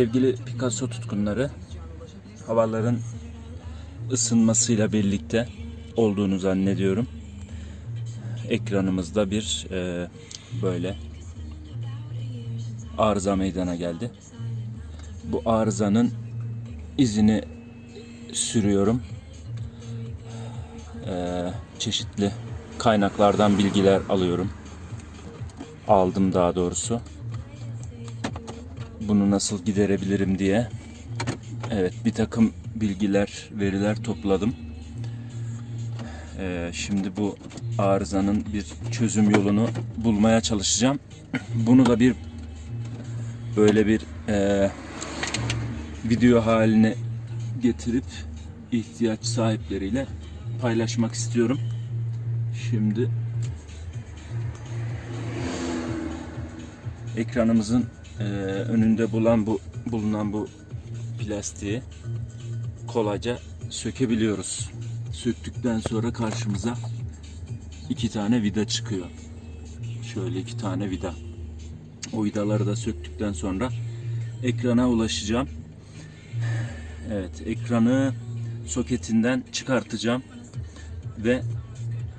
Sevgili Picasso tutkunları, havaların ısınmasıyla birlikte olduğunu zannediyorum. Ekranımızda bir e, böyle arıza meydana geldi. Bu arızanın izini sürüyorum. E, çeşitli kaynaklardan bilgiler alıyorum. Aldım daha doğrusu bunu nasıl giderebilirim diye. Evet bir takım bilgiler, veriler topladım. Ee, şimdi bu arızanın bir çözüm yolunu bulmaya çalışacağım. Bunu da bir böyle bir e, video haline getirip ihtiyaç sahipleriyle paylaşmak istiyorum. Şimdi ekranımızın e, önünde bulan bu bulunan bu plastiği kolayca sökebiliyoruz. Söktükten sonra karşımıza iki tane vida çıkıyor. Şöyle iki tane vida. O vidaları da söktükten sonra ekrana ulaşacağım. Evet, ekranı soketinden çıkartacağım ve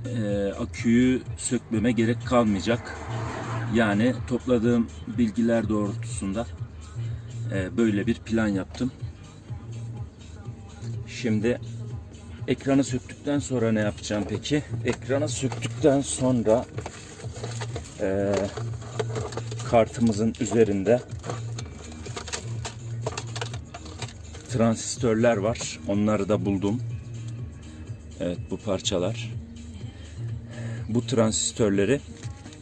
e, aküyü sökmeme gerek kalmayacak. Yani topladığım bilgiler doğrultusunda e, böyle bir plan yaptım. Şimdi ekranı söktükten sonra ne yapacağım peki? Ekranı söktükten sonra e, kartımızın üzerinde transistörler var. Onları da buldum. Evet bu parçalar. Bu transistörleri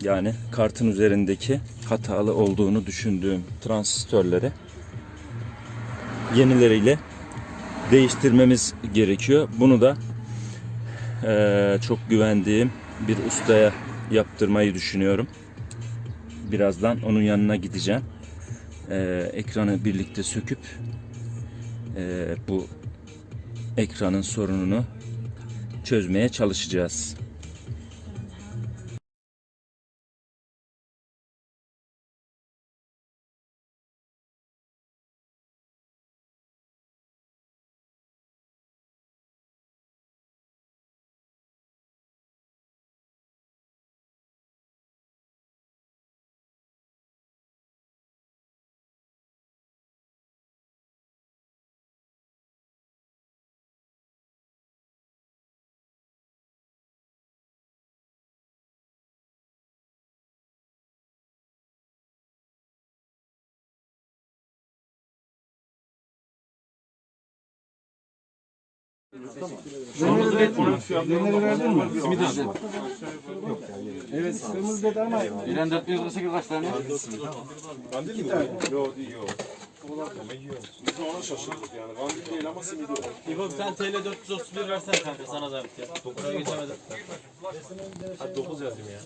yani kartın üzerindeki hatalı olduğunu düşündüğüm transistörleri yenileriyle değiştirmemiz gerekiyor. Bunu da eee, çok güvendiğim bir ustaya yaptırmayı düşünüyorum. Birazdan onun yanına gideceğim. Eee, ekranı birlikte söküp eee, bu ekranın sorununu çözmeye çalışacağız. Ürünleri verdin mi? Simit abi. Evet, kırmızı dedi ama İren 448 kaç tane? Kandil mi? Yok yok. Biz ona şaşırdık yani. Kandil değil ama simidi var. İbo bir tane TL 431 versene kanka sana zahmet ya. Buraya geçemedim. Hadi 9 yazayım ya.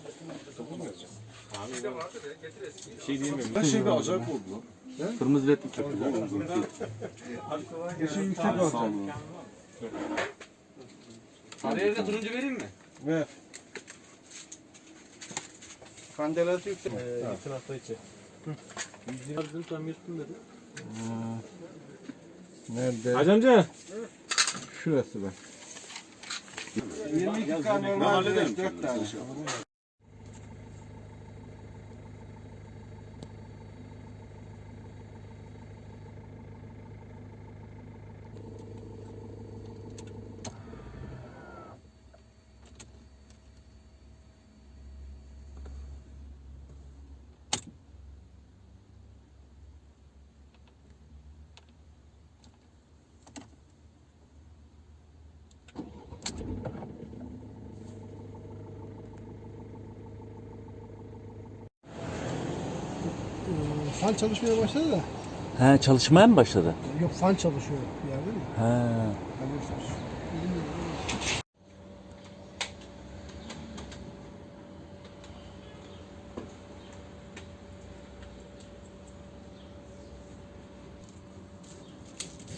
Ben şeyde acayip oldu lan. Kırmızı led çok yaşı yüksek olacak. Sarıya da turuncu vereyim mi? Ver. Kandelatı yüksek. Bütün hafta içi. Tam yırttım dedi. Nerede? Hacı amca. Şurası bak. 22 tane hallederim 4 tane. Fan çalışmaya başladı da. He çalışmaya mı başladı? Yok fan çalışıyor bir yerde mi? He. Alıyorsunuz.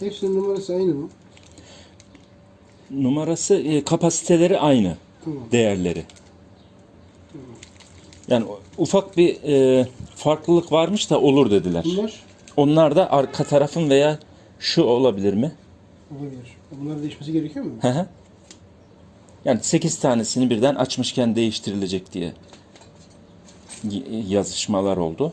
Hepsinin numarası aynı mı? Numarası e, kapasiteleri aynı Tamam. değerleri. Yani ufak bir e, farklılık varmış da olur dediler. Bunlar Onlar da arka tarafın veya şu olabilir mi? Olabilir. Bunların değişmesi gerekiyor mu? Hı hı. Yani 8 tanesini birden açmışken değiştirilecek diye y- yazışmalar oldu.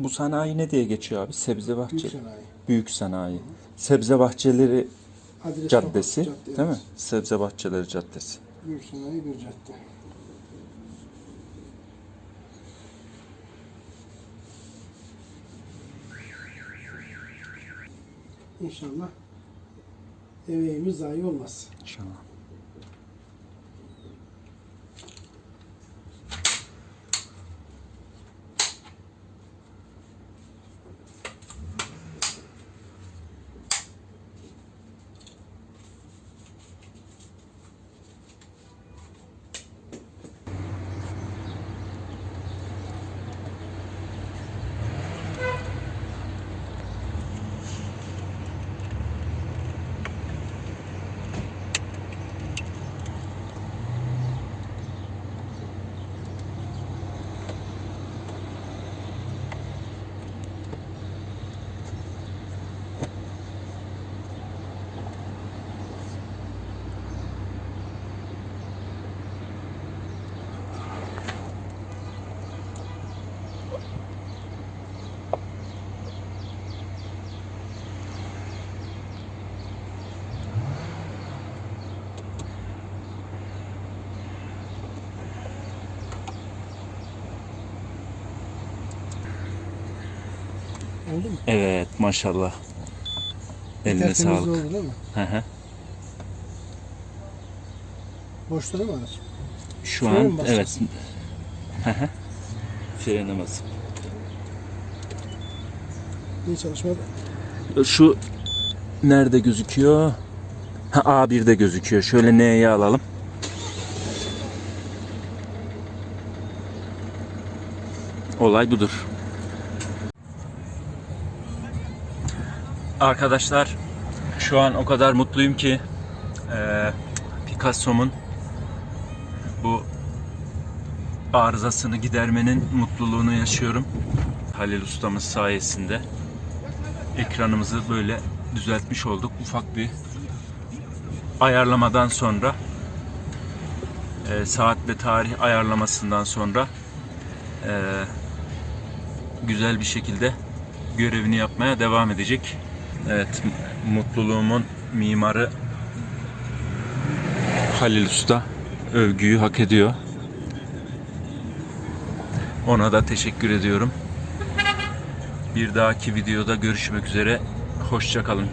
Bu sanayi ne diye geçiyor abi? Sebze bahçe. Büyük sanayi. Büyük sanayi. Sebze bahçeleri Adres caddesi, Cadde, değil mi? evet. Sebze bahçeleri caddesi. Büyük sanayi bir cadde. İnşallah emeğimiz zayi olmaz. İnşallah. Oldu mu? Evet maşallah. Eline Tertemiz sağlık. oldu değil mi? Hı hı. Boşta değil mi? Şu Frene mi an evet. basacaksın? Hı hı. Frene basıp. İyi çalışmadı. Şu nerede gözüküyor? Ha A1'de gözüküyor. Şöyle N'ye alalım. Olay budur. Arkadaşlar şu an o kadar mutluyum ki eee Picasso'mun bu arızasını gidermenin mutluluğunu yaşıyorum. Halil ustamız sayesinde ekranımızı böyle düzeltmiş olduk. Ufak bir ayarlamadan sonra e, saat ve tarih ayarlamasından sonra e, güzel bir şekilde görevini yapmaya devam edecek. Evet, mutluluğumun mimarı Halil Usta övgüyü hak ediyor. Ona da teşekkür ediyorum. Bir dahaki videoda görüşmek üzere. Hoşçakalın.